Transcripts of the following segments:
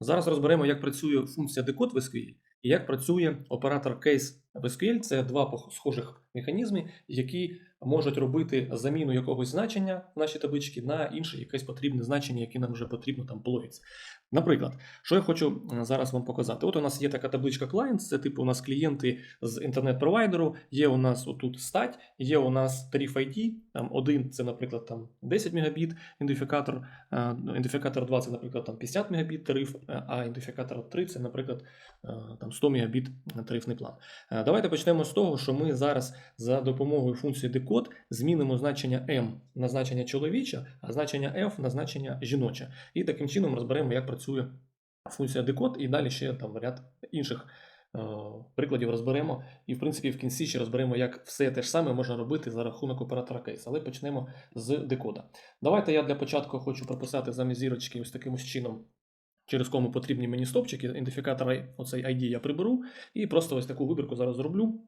Зараз розберемо, як працює функція декод в SQL і як працює оператор case в SQL. Це два схожих механізми, які можуть робити заміну якогось значення в нашій табличці на інше якесь потрібне значення, яке нам вже потрібно там логіці. Наприклад, що я хочу зараз вам показати. От у нас є така табличка clients, це типу у нас клієнти з інтернет-провайдеру, є у нас отут стать, є у нас тариф ID, там один це, наприклад, там 10 мегабіт ідентифікатор, е, ідентифікатор 2 це, наприклад, там 50 мегабіт тариф, е, а ідентифікатор 3 це, наприклад, е, там 100 мегабіт тарифний план. Давайте почнемо з того, що ми зараз за допомогою функції decode змінимо значення m на значення чоловіче, а значення f на значення жіноче. І таким чином розберемо, як працює функція decode, і далі ще там ряд інших е, прикладів розберемо. І, в принципі, в кінці ще розберемо, як все те ж саме можна робити за рахунок оператора кейс. Але почнемо з декода. Давайте я для початку хочу прописати замість зірочки ось таким чином. Через кому потрібні мені стопчики, ідентифікатор оцей ID я приберу, і просто ось таку вибірку зараз зроблю.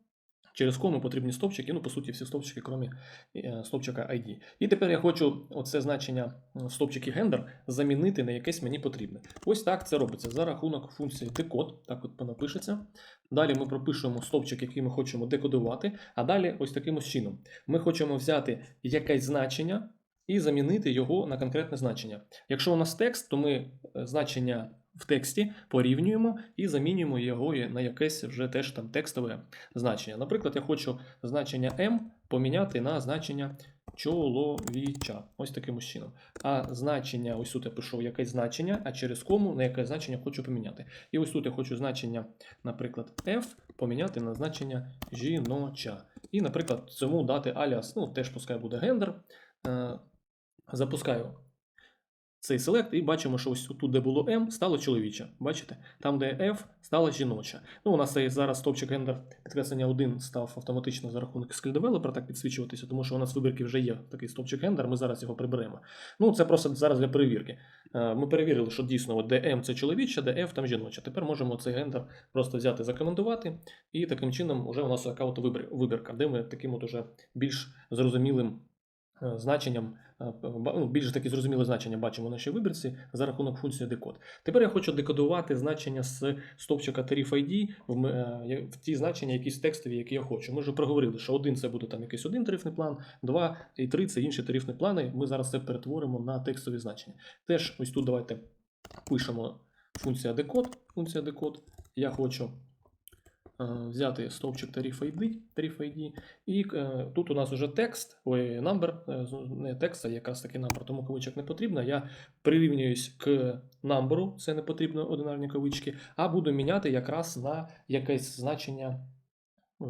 Через кому потрібні стопчики, ну, по суті, всі стопчики, крім е, стопчика ID. І тепер я хочу оце значення стопчики гендер замінити на якесь мені потрібне. Ось так це робиться за рахунок функції decode, так от напишеться. Далі ми пропишемо стопчик, який ми хочемо декодувати, а далі ось таким чином. Ми хочемо взяти якесь значення і замінити його на конкретне значення. Якщо у нас текст, то ми е, значення в тексті порівнюємо і замінюємо його на якесь вже теж там текстове значення. Наприклад, я хочу значення m поміняти на значення чоловіча. Ось таким чином. А значення, ось тут я пишу якесь значення, а через кому на яке значення хочу поміняти. І ось тут я хочу значення, наприклад, f поміняти на значення жіноча. І, наприклад, цьому дати аліас, ну теж пускай буде гендер. Запускаю цей селект і бачимо, що ось тут, де було M, стало чоловіче. Бачите? Там, де F, стало жіноче. Ну, у нас цей зараз стопчик гендер підкреслення 1 став автоматично за рахунок Developer так підсвічуватися, тому що у нас вибірки вже є такий стопчик гендер, ми зараз його приберемо. Ну, це просто зараз для перевірки. Е, Ми перевірили, що дійсно де M це чоловіче, де F там жіноче. Тепер можемо цей гендер просто взяти, закомендувати, і таким чином вже у нас от вибірка, де ми таким от уже більш зрозумілим е, значенням, ну, більш такі зрозуміле значення бачимо в нашій вибірці за рахунок функції decode. Тепер я хочу декодувати значення з стовпчика tarif ID в, е, в ті значення, якісь текстові, які я хочу. Ми вже проговорили, що один це буде там якийсь один тарифний план, два і три це інші тарифні плани. Ми зараз це перетворимо на текстові значення. Теж ось тут давайте пишемо функція decode. Функція decode. Я хочу е, взяти стовпчик тариф ID, тариф ID і е, тут у нас вже текст, ой, number, е, не текст, а якраз таки number, тому кавичок не потрібно. Я прирівнююсь к number, це не потрібно одинарні кавички, а буду міняти якраз на якесь значення е,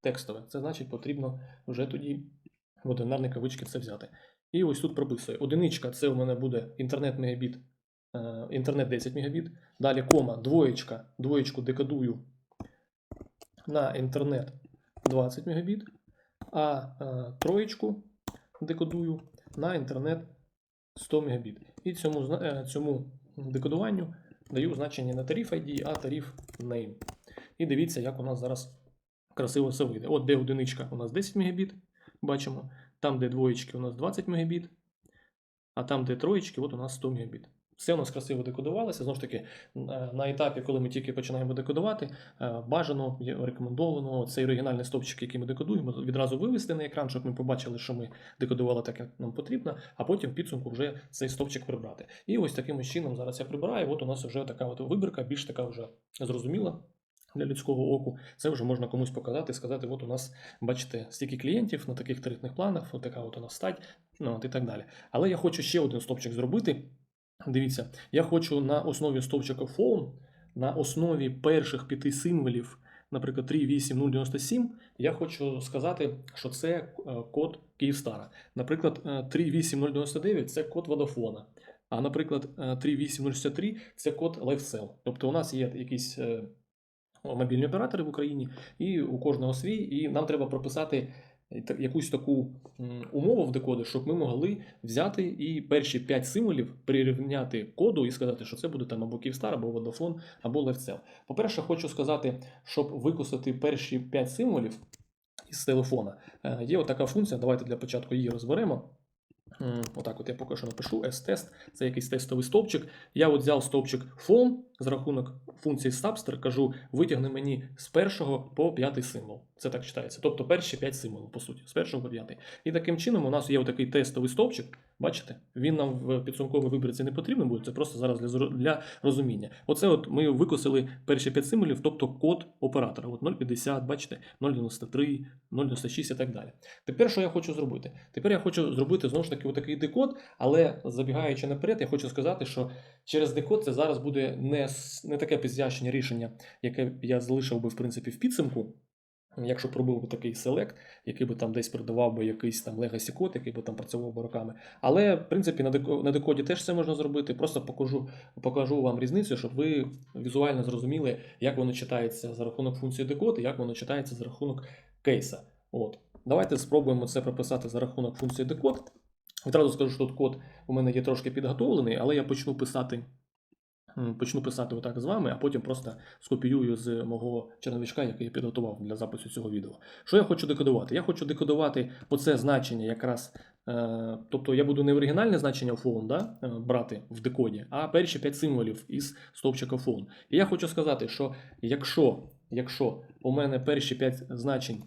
текстове. Це значить потрібно вже тоді в одинарні кавички це взяти. І ось тут прописую. Одиничка це у мене буде інтернет мегабіт, е, інтернет 10 мегабіт. Далі кома, двоєчка, двоєчку декодую на інтернет 20 мегабіт, а е, троєчку декодую на інтернет 100 мегабіт. І цьому, е, цьому декодуванню даю значення не тариф ID, а тариф name. І дивіться, як у нас зараз красиво все вийде. От де одиничка у нас 10 мегабіт, бачимо. Там, де двоєчки, у нас 20 мегабіт, а там, де троєчки, от у нас 100 мегабіт. Все у нас красиво декодувалося. Знову ж таки, на на етапі, коли ми тільки починаємо декодувати, е, бажано, рекомендовано цей оригінальний стовпчик, який ми декодуємо, відразу вивести на екран, щоб ми побачили, що ми декодували так, як нам потрібно, а потім в підсумку вже цей стовпчик прибрати. І ось таким чином зараз я прибираю. От у нас вже така от вибірка, більш така вже зрозуміла. Для людського оку це вже можна комусь показати, сказати: от у нас, бачите, стільки клієнтів на таких тарифних планах, от така от у нас стать, ну от і так далі. Але я хочу ще один стовпчик зробити. Дивіться, я хочу на основі стовпчика phone, на основі перших п'яти символів, наприклад, 38097, я хочу сказати, що це е, код Київстара. Наприклад, е, 38099 це код Водафона. А, наприклад, е, 38063 це код LifeCell. Тобто у нас є якісь е, мобільні оператори в Україні, і у кожного свій, і нам треба прописати якусь таку умову в декоді, щоб ми могли взяти і перші 5 символів прирівняти коду і сказати, що це буде там або Київстар, або Vodafone, або LifeCell. По-перше, хочу сказати, щоб викусити перші 5 символів із телефона, е, є отака функція. Давайте для початку її розберемо. Отак, от я поки що напишу S-тест, це якийсь тестовий стовпчик. Я от взяв стовпчик phone за рахунок функції subster, кажу, витягни мені з першого по п'ятий символ. Це так читається. Тобто перші п'ять символів, по суті, з першого по п'ятий. І таким чином у нас є такий тестовий стовпчик. Бачите, він нам в підсумковій вибірці не потрібен буде, це просто зараз для, для розуміння. Оце от ми викосили перші п'ять символів, тобто код оператора. От 0,50, бачите, 0,93, 0,96 і так далі. Тепер що я хочу зробити? Тепер я хочу зробити знову ж таки отакий декод, але забігаючи наперед, я хочу сказати, що через декод це зараз буде не, не таке підзящення рішення, яке я залишив би в принципі в підсумку. Якщо пробив би такий селект, який би там десь продавав би якийсь там legacy код, який би там працював би роками. Але в принципі на декоді теж це можна зробити. Просто покажу, покажу вам різницю, щоб ви візуально зрозуміли, як воно читається за рахунок функції декод і як воно читається за рахунок кейса. От. Давайте спробуємо це прописати за рахунок функції декод. Відразу скажу, що тут код у мене є трошки підготовлений, але я почну писати. Почну писати отак з вами, а потім просто скопіюю з мого черновичка, який я підготував для запису цього відео. Що я хочу декодувати? Я хочу декодувати оце значення якраз. Е, тобто я буду не оригінальне значення phone да, е, брати в декоді, а перші 5 символів із стовпчика phone. І я хочу сказати, що якщо, якщо у мене перші 5 значень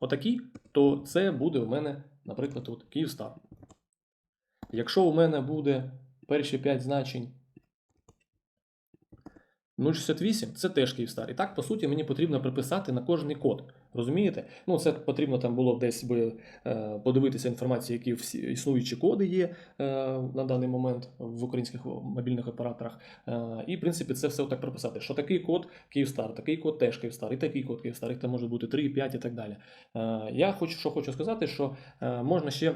отакі, то це буде у мене, наприклад, от Київстар. Якщо у мене буде перші 5 значень 068 це теж Київстар. І так, по суті, мені потрібно приписати на кожний код. Розумієте? Ну, це потрібно там було десь би е, подивитися інформацію, які всі існуючі коди є е, на даний момент в українських мобільних операторах. Е, і, в принципі, це все так прописати. Що такий код Київстар, такий код теж Київстар, і такий код Київстар, їх там може бути 3, 5 і так далі. Я хочу, що хочу сказати, що можна ще.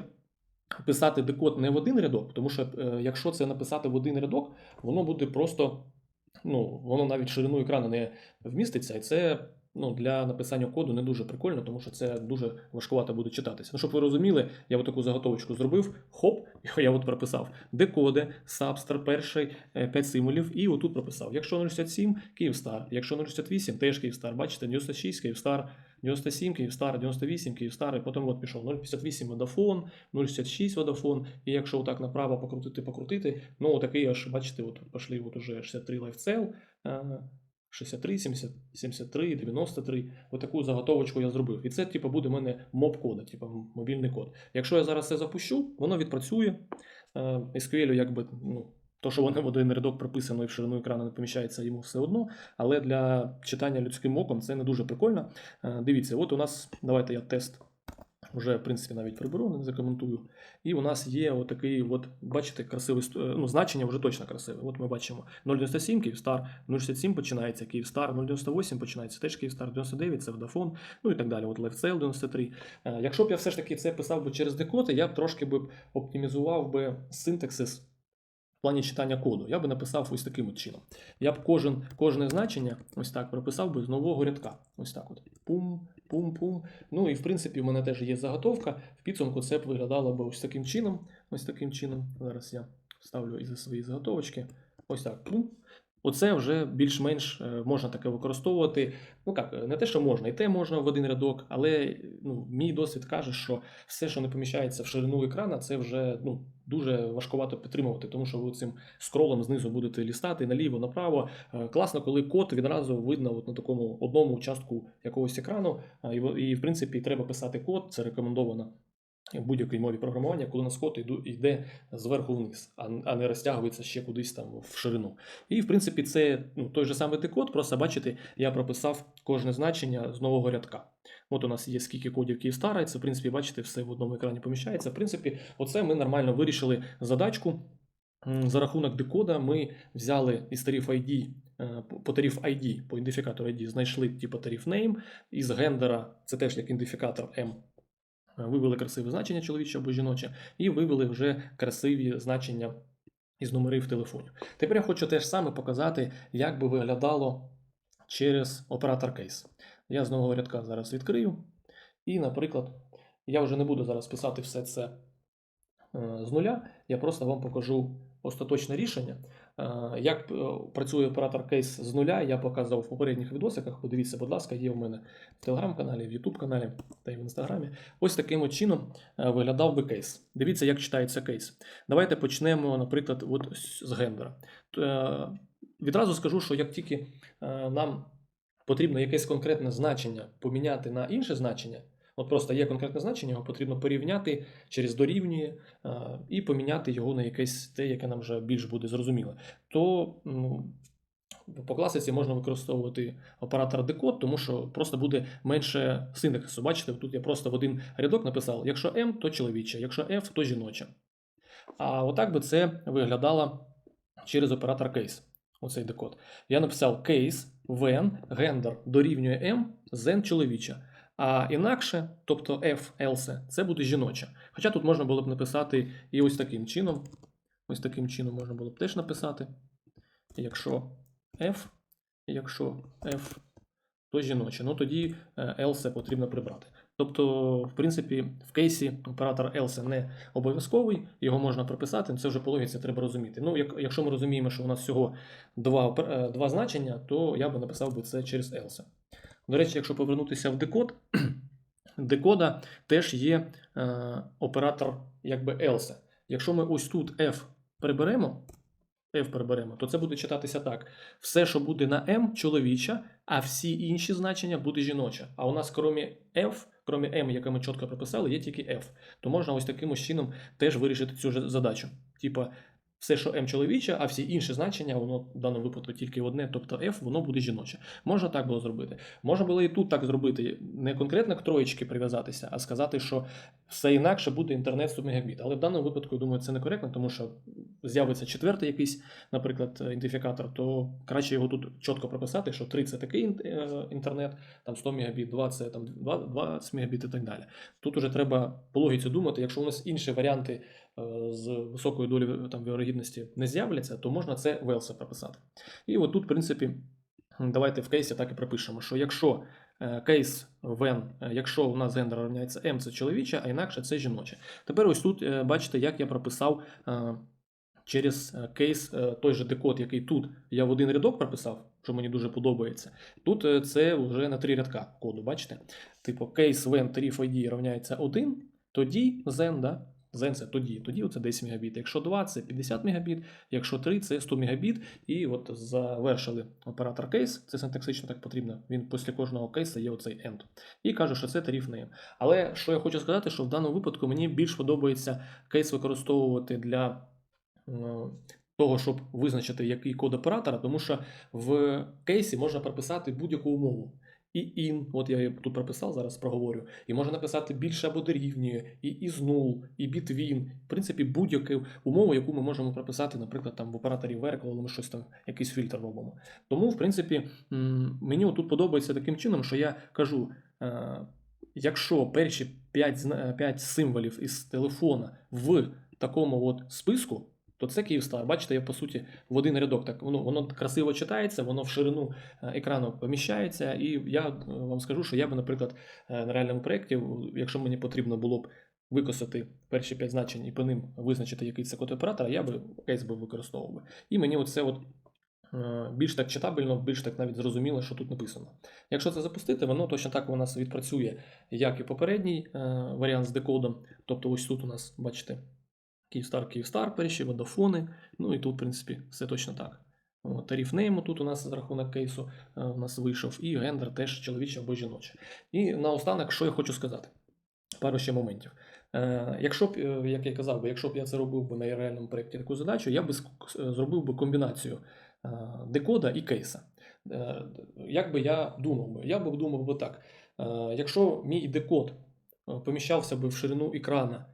Писати декод не в один рядок, тому що е, якщо це написати в один рядок, воно буде просто ну, воно навіть ширину екрану не вміститься, і це ну, для написання коду не дуже прикольно, тому що це дуже важкувато буде читатися. Ну, щоб ви розуміли, я таку заготовочку зробив, хоп, я от прописав декоди, сабстар, перший 5 символів, і отут прописав. Якщо 067 Київстар, якщо 068, теж Київстар, бачите, 96 Київстар, 97 Київстар, 98 Київстар, і потім от пішов 058 Водафон, 066 Водафон, і якщо отак направо покрутити, покрутити, ну отакий аж, бачите, от пішли от уже 63 LifeCell, е, 63, 70, 73, 93. Отаку заготовочку я зробив. І це, типу, буде в мене моб кода, типу мобільний код. Якщо я зараз це запущу, воно відпрацює. SQL, якби, ну, то, що воно в один рядок прописано і в ширину екрану не поміщається йому все одно, але для читання людським оком це не дуже прикольно. Е, Дивіться, от у нас, давайте я тест вже, в принципі, навіть приберу, не закоментую. І у нас є отакий, от, бачите, красивий е, ну, значення вже точно красиве. От ми бачимо 097 Київстар, 067 починається Київстар, 098 починається теж Київстар, 99 це Vodafone, ну і так далі. От LiveSale 93. Е, Якщо б я все ж таки це писав би через декоти, я б трошки б оптимізував би синтаксис плані читання коду. Я би написав ось таким от чином. Я б кожен, кожне значення ось так прописав би з нового рядка. Ось так от. Пум, пум, пум. Ну і в принципі в мене теж є заготовка. В підсумку це б виглядало б ось таким чином. Ось таким чином. Зараз я ставлю із свої заготовочки. Ось так. Пум. Оце вже більш-менш е, можна таке використовувати. Ну як, не те, що можна, і те можна в один рядок, але ну, мій досвід каже, що все, що не поміщається в ширину екрана, це вже ну, дуже важкувато підтримувати, тому що ви цим скролом знизу будете лістати наліво, направо. Е, Класно, коли код відразу видно от на такому одному участку якогось екрану, е, і в принципі треба писати код, це рекомендовано. В будь-якій мові програмування, коли у нас код йде зверху вниз, а, не розтягується ще кудись там в ширину. І в принципі, це ну, той же самий декод, просто бачите, я прописав кожне значення з нового рядка. От у нас є скільки кодів Київстара, і це, в принципі, бачите, все в одному екрані поміщається. В принципі, оце ми нормально вирішили задачку. За рахунок декода ми взяли із тариф ID, е, по- тариф ID, по ідентифікатору ID, знайшли типу тариф name, із гендера, це теж як ідентифікатор M, вивели красиве значення чоловіче або жіноче, і вивели вже красиві значення із номерів телефонів. Тепер я хочу теж саме показати, як би виглядало через оператор кейс. Я з нового рядка зараз відкрию. І, наприклад, я вже не буду зараз писати все це е, з нуля, я просто вам покажу остаточне рішення. Е, Як е, працює оператор кейс з нуля, я показував в попередніх відосиках. Подивіться, будь ласка, є в мене в телеграм-каналі, в Ютуб каналі та й в інстаграмі. Ось таким чином е, виглядав би кейс. Дивіться, як читається кейс. Давайте почнемо, наприклад, от з гендера. Відразу скажу, що як тільки нам потрібно якесь конкретне значення поміняти на інше значення, от просто є конкретне значення, його потрібно порівняти через дорівнює і поміняти його на якесь те, яке нам вже більш буде зрозуміле, то ну, по класиці можна використовувати оператор декод, тому що просто буде менше синтаксису. Бачите, тут я просто в один рядок написав: якщо М, то чоловіче, якщо F, то жіноче. А отак би це виглядало через оператор case. Оцей декод. Я написав case when gender дорівнює M, then чоловіча. А інакше, тобто F, else, це буде жіноче. Хоча тут можна було б написати і ось таким чином. Ось таким чином можна було б теж написати. Якщо F, якщо F, то жіноче. Ну тоді е, else потрібно прибрати. Тобто, в принципі, в кейсі оператор else не обов'язковий, його можна прописати, це вже по логіці треба розуміти. Ну, як, якщо ми розуміємо, що у нас всього два, е, два значення, то я би написав би це через else. До речі, якщо повернутися в декод, декода теж є е, оператор якби else. Якщо ми ось тут F приберемо, F приберемо, то це буде читатися так: все, що буде на M, чоловіча, а всі інші значення буде жіноче. А у нас, крім F, крім M, яке ми чітко прописали, є тільки F. То можна ось таким чином теж вирішити цю задачу. Типа, все, що М чоловіче, а всі інші значення, воно в даному випадку тільки одне, тобто F, воно буде жіноче. Можна так було зробити. Можна було і тут так зробити, не конкретно к троєчки прив'язатися, а сказати, що все інакше буде інтернет 100 Мбіт. Але в даному випадку, я думаю, це некоректно, тому що з'явиться четвертий якийсь, наприклад, ідентифікатор, то краще його тут чітко прописати, що 3 це такий е, інтернет, там 100 Мбіт, 2 це там 20 Мбіт і так далі. Тут уже треба по логіці думати, якщо у нас інші варіанти е, з високою долею там, вірогідності не з'являться, то можна це в else прописати. І от тут, в принципі, давайте в кейсі так і пропишемо, що якщо е, кейс when, е, якщо у нас гендер рівняється M, це чоловіче, а інакше це жіноче. Тепер ось тут е, бачите, як я прописав е, через е, кейс е, той же декод, який тут я в один рядок прописав, що мені дуже подобається. Тут е, це вже на три рядка коду, бачите? Типу, кейс when tarif ID рівняється 1, тоді then, да? Це тоді, тоді це 10 Мбіт. Якщо 2, це 50 Мбіт, якщо 3, це 100 Мбіт. І от завершили оператор кейс, це синтаксично так потрібно. Він після кожного кейса є оцей end. І каже, що це тариф name. Але що я хочу сказати, що в даному випадку мені більш подобається кейс використовувати для е, того, щоб визначити, який код оператора, тому що в кейсі можна прописати будь-яку умову. І in, от я тут прописав, зараз проговорю, і можна написати більше або дорівнює, і is null, і between. В принципі, будь-яку умову, яку ми можемо прописати, наприклад, там в операторі where, коли ми щось там, якийсь фільтр робимо. Тому, в принципі, мені тут подобається таким чином, що я кажу. е, Якщо перші 5, 5 символів із телефона в такому от списку, то це Київстар. Бачите, я по суті в один рядок так воно, воно красиво читається, воно в ширину е, екрану поміщається. І я е, вам скажу, що я би, наприклад, е, на реальному проєкті, якщо мені потрібно було б викосити перші 5 значень і по ним визначити, який це код оператора, я би кейс би використовував. І мені оце от більш так читабельно, більш так навіть зрозуміло, що тут написано. Якщо це запустити, воно точно так у нас відпрацює, як і попередній варіант з декодом. Тобто, ось тут у нас, бачите, Київстар, Київстар, перші водофони. Ну і тут, в принципі, все точно так. От, Тариф нейму тут у нас за рахунок кейсу е, у нас вийшов, і гендер теж чоловіче або жіноче. І наостанок, що я хочу сказати? Пару ще моментів. Е, якщо б, е, як я казав, якщо б я це робив би на реальному проєкті таку задачу, я би зробив би комбінацію декода і кейса. Як би я думав би? Я би думав би так. Якщо мій декод поміщався би в ширину екрана,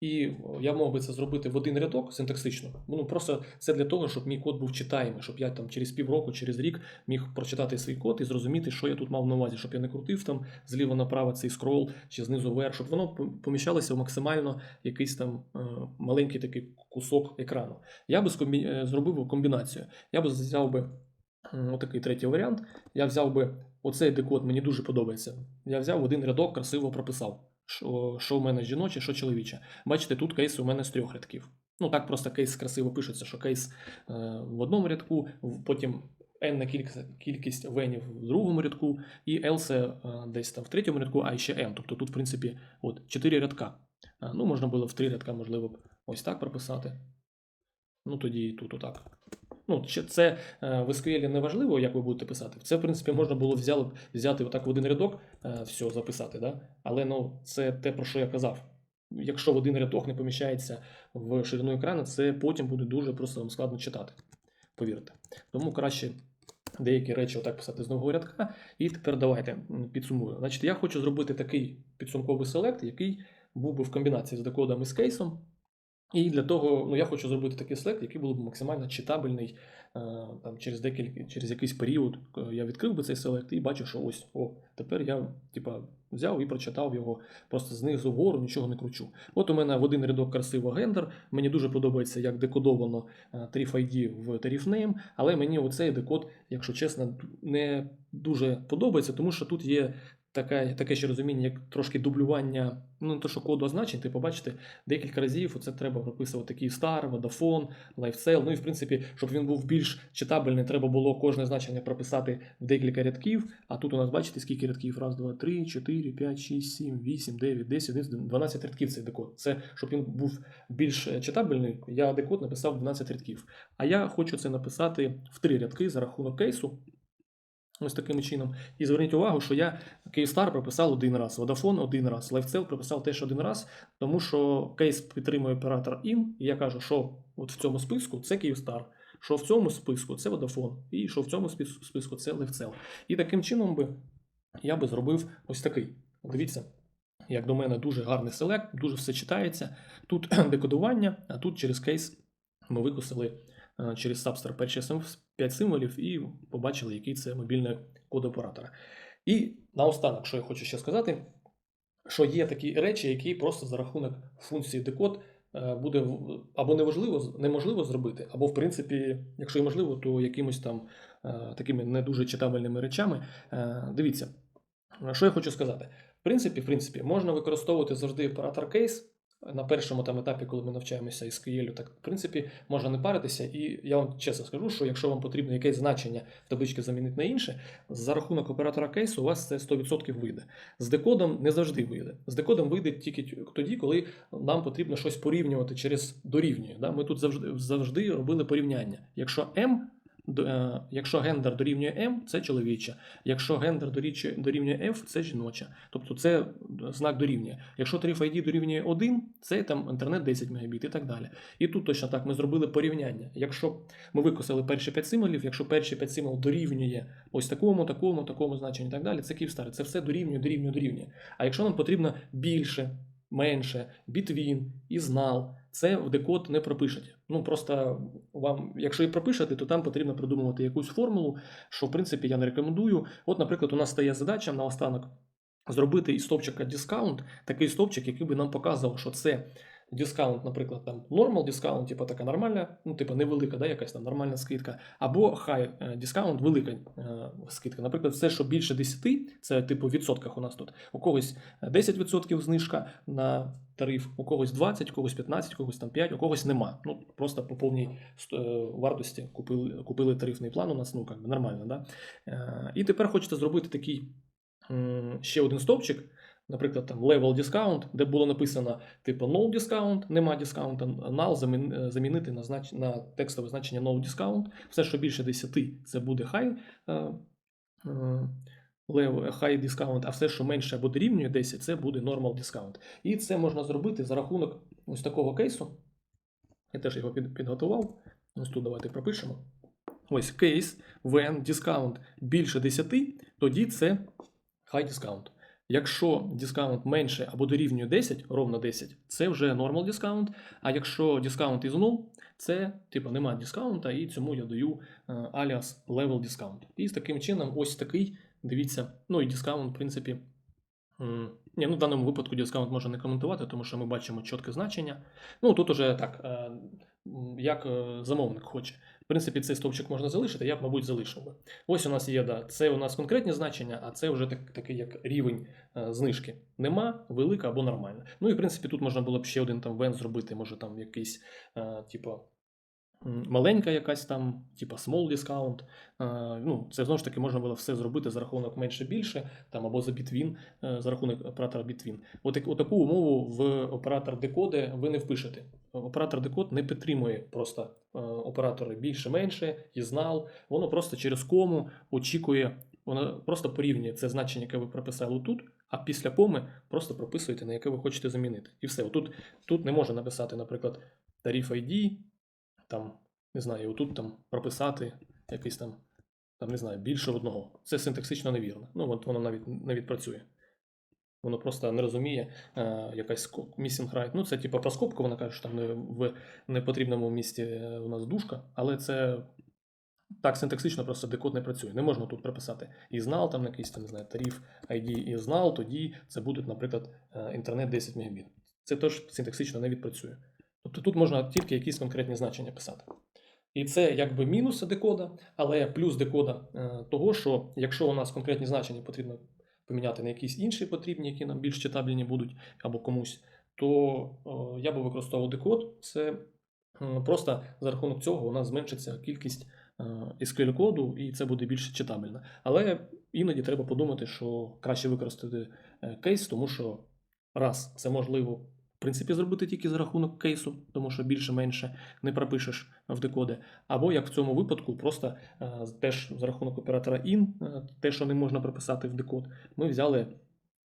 і я мог би це зробити в один рядок синтаксично. Ну просто це для того, щоб мій код був читаємий, щоб я там через півроку, через рік міг прочитати свій код і зрозуміти, що я тут мав на увазі, щоб я не крутив там зліва направо цей скрол чи знизу вверх, щоб воно поміщалося в максимально якийсь там е, маленький такий кусок екрану. Я би скомбі... е, зробив комбінацію. Я би взяв би отакий третій варіант. Я взяв би оцей декод, мені дуже подобається. Я взяв один рядок, красиво прописав. Що, що в мене жіноче, що чоловіче. Бачите, тут кейс у мене з трьох рядків. Ну, так просто кейс красиво пишеться, що кейс е, в одному рядку, потім n кількість, кількість венів в другому рядку, і else е, десь там в третьому рядку, а ще m. Тобто тут, в принципі, от 4 рядка. Е, Ну, можна було в 3 рядка, можливо, б ось так прописати. Ну, тоді і тут отак. Ну, це е, в SQL не важливо, як ви будете писати. Це, в принципі, можна було взяли, взяти отак в один рядок, е, все записати, да? але ну, це те, про що я казав. Якщо в один рядок не поміщається в ширину екрану, це потім буде дуже просто вам складно читати. Повірте. Тому краще деякі речі отак писати з нового рядка. І тепер давайте підсумую. Значить, я хочу зробити такий підсумковий селект, який був би в комбінації з декодом і з кейсом. І для того ну, я хочу зробити такий селект, який був б максимально читабельний е, там, через декілька, через якийсь період. е, Я відкрив би цей селект і бачу, що ось, о, тепер я типа, взяв і прочитав його просто знизу вгору, нічого не кручу. От у мене в один рядок красиво гендер. Мені дуже подобається, як декодовано е, ID в Tarif Name, але мені оцей декод, якщо чесно, не дуже подобається, тому що тут є таке, таке ще розуміння, як трошки дублювання, ну не то, що коду означень, ти побачите, декілька разів це треба прописувати Star, Vodafone, LifeCell. Ну і в принципі, щоб він був більш читабельний, треба було кожне значення прописати в декілька рядків. А тут у нас бачите, скільки рядків? Раз, два, три, чотири, п'ять, шість, сім, вісім, дев'ять, десять, одинадцять, 12 рядків цей декод. Це щоб він був більш е, читабельний, я декод написав 12 рядків. А я хочу це написати в три рядки за рахунок кейсу. Ось таким чином. І зверніть увагу, що я Kyivstar прописав один раз, Vodafone один раз, LifeCell прописав теж один раз, тому що кейс підтримує оператор IN, і я кажу, що от в цьому списку це Kyivstar, що в цьому списку це Vodafone, і що в цьому списку це LifeCell. І таким чином би я би зробив ось такий. Дивіться, як до мене дуже гарний селект, дуже все читається. Тут декодування, а тут через кейс ми викусили через Substar перші 5 символів і побачили, який це мобільний код оператора. І наостанок, що я хочу ще сказати, що є такі речі, які просто за рахунок функції декод е, буде або неважливо, неможливо зробити, або в принципі, якщо і можливо, то якимось там е, такими не дуже читабельними речами. Е, Дивіться, е, що я хочу сказати. В принципі, в принципі, можна використовувати завжди оператор кейс. На першому там етапі, коли ми навчаємося із SQL, так в принципі можна не паритися, і я вам чесно скажу, що якщо вам потрібно якесь значення в табличці замінити на інше, за рахунок оператора кейсу у вас це 100% вийде. З декодом не завжди вийде. З декодом вийде тільки тоді, коли нам потрібно щось порівнювати через дорівнює. Да? Ми тут завжди, завжди робили порівняння. Якщо е, якщо гендер дорівнює M, це чоловіче. Якщо гендер дорівнює F, це жіноча. Тобто це знак дорівнює. Якщо тариф ID дорівнює 1, це там інтернет 10 Мбіт і так далі. І тут точно так ми зробили порівняння. Якщо ми викосили перші 5 символів, якщо перші 5 символів дорівнює ось такому, такому, такому значенню і так далі, це Київстар. Це все дорівнює, дорівнює, дорівнює. А якщо нам потрібно більше, менше, between і знал, це в декод не пропишете. Ну просто вам, якщо і пропишете, то там потрібно придумувати якусь формулу, що в принципі я не рекомендую. От, наприклад, у нас стає задача на останок зробити із стопчика дискаунт, такий стопчик, який би нам показував, що це дискаунт, наприклад, там normal дискаунт, типу така нормальна, ну, типу невелика, да, якась там нормальна скидка, або high е, дискаунт, велика е, скидка. Наприклад, все, що більше 10, це типу в відсотках у нас тут. У когось 10% знижка на тариф, у когось 20, у когось 15, у когось там 5, у когось нема. Ну, просто по повній е, вартості купили, купили тарифний план у нас, ну, як би нормально, да? Е, І тепер хочете зробити такий ще один стовпчик, наприклад, там level discount, де було написано типу no discount, нема дискаунта, null е, замінити на, знач... на текстове значення no discount. Все, що більше 10, це буде high, high discount, а все, що менше або дорівнює 10, це буде normal discount. І це можна зробити за рахунок ось такого кейсу. Я теж його підготував. Ось тут давайте пропишемо. Ось кейс, when discount більше 10, тоді це high discount. Якщо дискаунт менше або дорівнює 10, ровно 10, це вже normal discount. А якщо дискаунт із 0, це типу нема дискаунта, і цьому я даю е, alias level discount. І з таким чином, ось такий, дивіться, ну і дискаунт, в принципі. Ні, ну в даному випадку дискаунт можна не коментувати, тому що ми бачимо чітке значення. Ну тут уже так, е, як е, замовник хоче. В принципі, цей стовпчик можна залишити, я б, мабуть, залишив би. Ось у нас є, да, це у нас конкретні значення, а це вже так, такий як рівень е, знижки. Нема, велика або нормальна. Ну і в принципі тут можна було б ще один там вен зробити, може там якийсь, е, типу, маленька якась там, типу small discount. Е, ну, це знову ж таки можна було все зробити за рахунок менше більше, там або за бітвін, е, за рахунок оператора бітвін. От, таку умову в оператор декоди ви не впишете. Оператор декод не підтримує просто е, оператори більше-менше, і знал. Воно просто через кому очікує, воно просто порівнює це значення, яке ви прописали тут, а після коми просто прописуєте, на яке ви хочете замінити. І все. Отут, тут не можна написати, наприклад, тариф ID, там, не знаю, отут там прописати якийсь там, там, не знаю, більше одного. Це синтаксично невірно. Ну, от воно навіть не відпрацює. Воно просто не розуміє е, якась missing right. Ну, це типу про скобку, вона каже, що там не, в непотрібному місці е, у нас дужка, але це так синтаксично просто декод не працює. Не можна тут прописати і знал, там якийсь там, не знаю, тариф ID і знал, тоді це буде, наприклад, е, інтернет 10 Мбіт. Це теж синтаксично не відпрацює. Тобто тут можна тільки якісь конкретні значення писати. І це якби мінус декода, але плюс декода е, того, що якщо у нас конкретні значення потрібно поміняти на якісь інші потрібні, які нам більш читабельні будуть або комусь, то е, я би використовував декод. Це просто за рахунок цього у нас зменшиться кількість е, SQL коду, і це буде більш читабельно. Але іноді треба подумати, що краще використати кейс, тому що раз це можливо. В принципі, зробити тільки за рахунок кейсу, тому що більше-менше не пропишеш в декоди. Або як в цьому випадку, просто е, теж за рахунок оператора in, е, те, що не можна прописати в декод, ми взяли.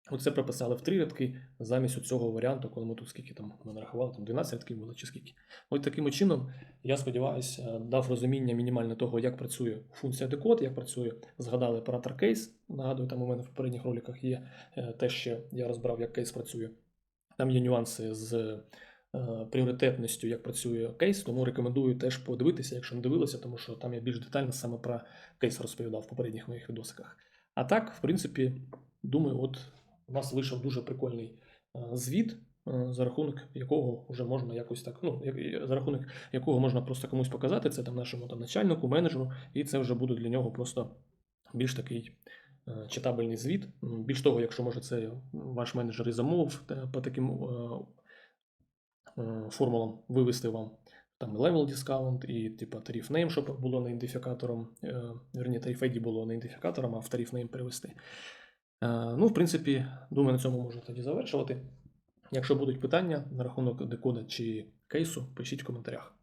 Оце прописали в три рядки замість цього варіанту, коли ми тут скільки там ми нарахували, там 12 рядків було чи скільки. Ось таким чином, я сподіваюся, дав розуміння мінімальне того, як працює функція декод, як працює, згадали оператор кейс. Нагадую, там у мене в попередніх роликах є е, те, що я розбрав, як кейс працює. Там є нюанси з е, пріоритетністю, як працює кейс, тому рекомендую теж подивитися, якщо не дивилися, тому що там я більш детально саме про кейс розповідав в попередніх моїх відосиках. А так, в принципі, думаю, от у нас вийшов дуже прикольний е, звіт, е, за рахунок якого вже можна якось так, ну, за рахунок якого можна просто комусь показати, це там нашому там, начальнику, менеджеру, і це вже буде для нього просто більш такий читабельний звіт. Більш того, якщо може це ваш менеджер і замовив по таким е, е, формулам вивести вам там level discount і типу тариф name, щоб було не ідентифікатором, е, верні, тариф ID було не ідентифікатором, а в тариф name перевести. Е, Ну, в принципі, думаю, на цьому можу тоді завершувати. Якщо будуть питання на рахунок декода чи кейсу, пишіть в коментарях.